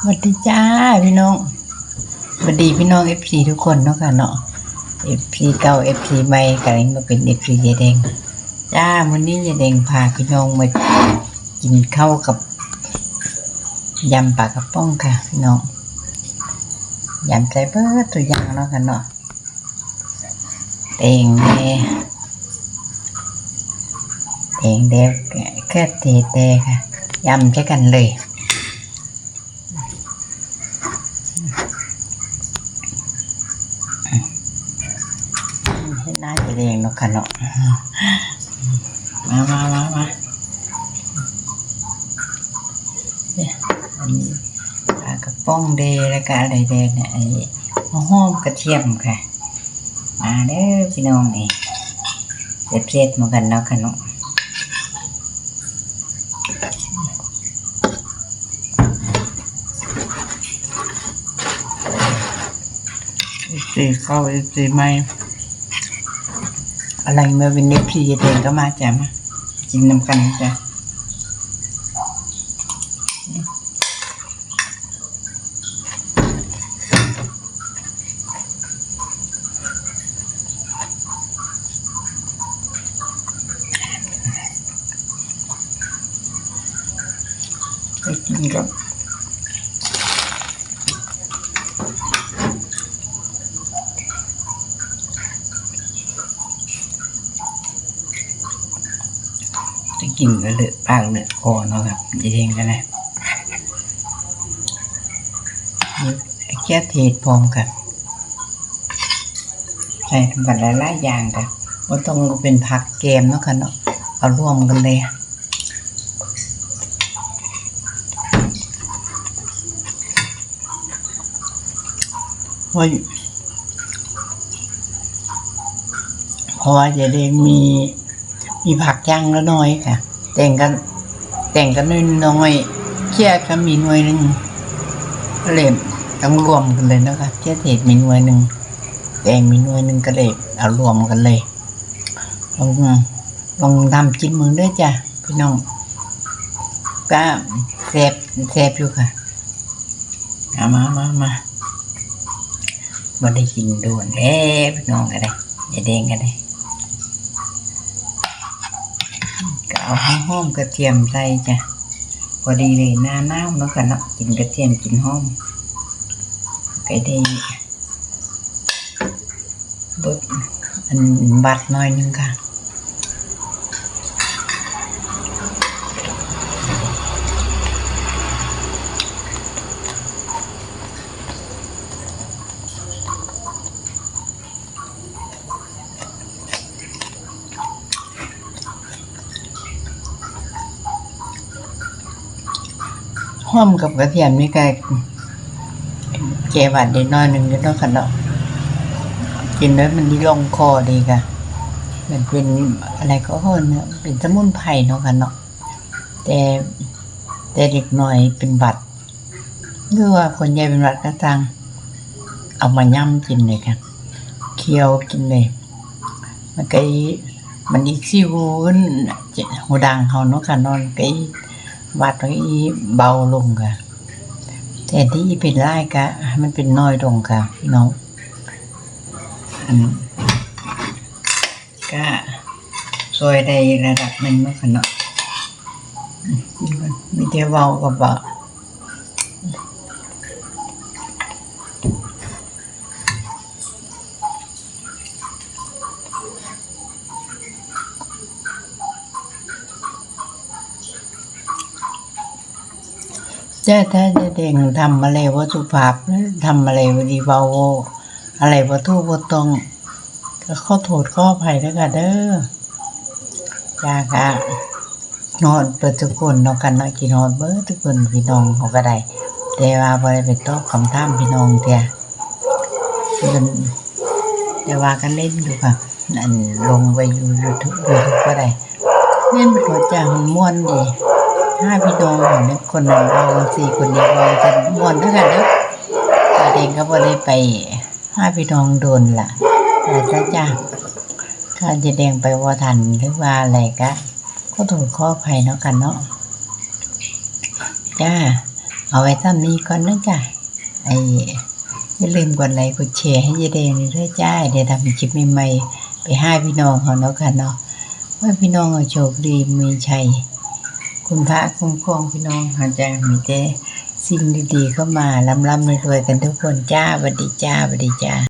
สวัสดีจ้าพี่น้องสวัสดีพี่น้องเอฟซีทุกคนเนาะค่ะเนาะเอฟซีเก่าเอฟซีใหม่กำลังมาเป็นเอฟซียายแดงจ้าวันนี้ยายแดงพาพี่น้องมากินข้าวกับยำปลากระป๋องค่ะพี่น้องยำใส่เบิร์ตัวอย่างเนาะค่ะเนาะเตงแดงเตงแดงแค่เตะแดงค่ะยำใช้กันเลย ให้หน้าจะ เรียงเนาะค่ะเนาะมามามามาเนี่ยอันนี้ปลากระป๋องเดแล้วก็อะไรแดงเนี่ยไอ้หัวหอมกระเทียมค่ะ มาเด้อพี่น้องนี่เด็ดเด็ดๆมากันเนาะค่ะเนาะสีเข้าสีไม่ อะไรเมื่อวันนี้พี่เดงก็มาจ้ะมากินน้ำกันจ้ะกินกับ จะกินก็เลยปากเลยคอเนาะครับเดงกันเลยนี่แค่เทศพร้อมกันใส่ทำกันหลายๆอย่างกันว่าต้องเป็นผักแกมเนาะค่ะเนาะเอาร่วมกันเลยเพราะเพราะว่าจะได้มี มีผักย่างแล้วน้อยค่ะ แต่งกันแต่งกันน้อยๆเคี่ยก็มีหน่วยหนึ่งก็เลยต้องรวมกันเลยนะคะเคี่ยเทศมีหน่วยหนึ่งแต่งมีหน่วยหนึ่งก็เลยเอารวมกันเลยลองลองทำจิ้มมือด้วยจ้ะพี่น้องก็แซบแซบอยู่ค่ะเอามามามาบ่ได้กินด่วนแล้พี่น้องก็ได้อย่าแดงก็ได้ ก็เอาหอมๆกระเทียมใส่จ้ะพอดีเลยหน้าหนาวเนาะค่ะเนาะกินกระเทียมกินหอมก็ได้บดอันบัดหน้อยนึงค่ะ หอมกับกระเทียมนี่ก็แก้หวัดได้น้อยหนึ่งก็ต้องขันเนาะกินแล้วมันลงคอดีค่ะมันเป็นอะไรก็เฮิรนเนี่ยเป็นสมุนไพรเนาะค่ะเนาะแต่แต่เด็กหน่อยเป็นบัดหรือว่าคนใหญ่เป็นบัดก็ตังเอามาย่ำกินเลยค่ะเคี่ยวกินเลย มันก็มันอีกซิวขึ้นหูดังเขาเนาะค่ะนอนก็ วัดไว้เบาลงค่ะแต่ที่เป็นไร่กะมันเป็นน้อยลงค่ะพี่น้องก็ซอยได้ระดับหนึ่งเนาะค่ะเนาะมมีแต่เบากับเบา ถ้าถ้าจะเด่งทำอะไรว่าสุภาพทำอะไรวดีเบาอะไรว่าทุว่าตรงก็ข้อโทษข้อภัยแล้วกันเด้อยากะนอนเปิดทุกคนนาะกันนาะกี่นอนเบิดทุกคนพี่น้องเขาก็ได้แต่ว่าบ่ได้ไปตอบคำถามพี่น้องเตียเพิ่นแต่ว่ากันเล่นอยู่ค่ะอันลงไปอยู่ยูทูบยูทูบก็ได้เล่นเป็นตัวจ้างม่วนดี ห้าพี่น้องเนี่ยคนนั้นเอาสี่คนเดียวเอาจะม่วนเท่ากันเด้อตาเด็กก็บ่ได้ไปห้าพี่น้องโดนล่ะแต่จ้าจ้าถ้าจะแดงไปว่าทันหรือว่าอะไรก็ก็ถูกข้อภัยเนาะกันเนาะจ้า เอาไว้ท่านี้ก่อนนะจ๊ะไอ้อย่าลืมกดไลค์กดแชร์ให้ยายแดงด้วยจ้าเดี๋ยวทำคลิปใหม่ๆไปให้พี่น้องเขาเนาะค่ะเนาะว่าพี่น้องเอาโชคดีมีชัย คุณพระคุ้มครองพี่น้องอาจารย์มีแต่สิ่งดีๆเข้ามาลำๆรวยๆกันทุกคนจ้าวัสดีจ้าวัสดีจ้า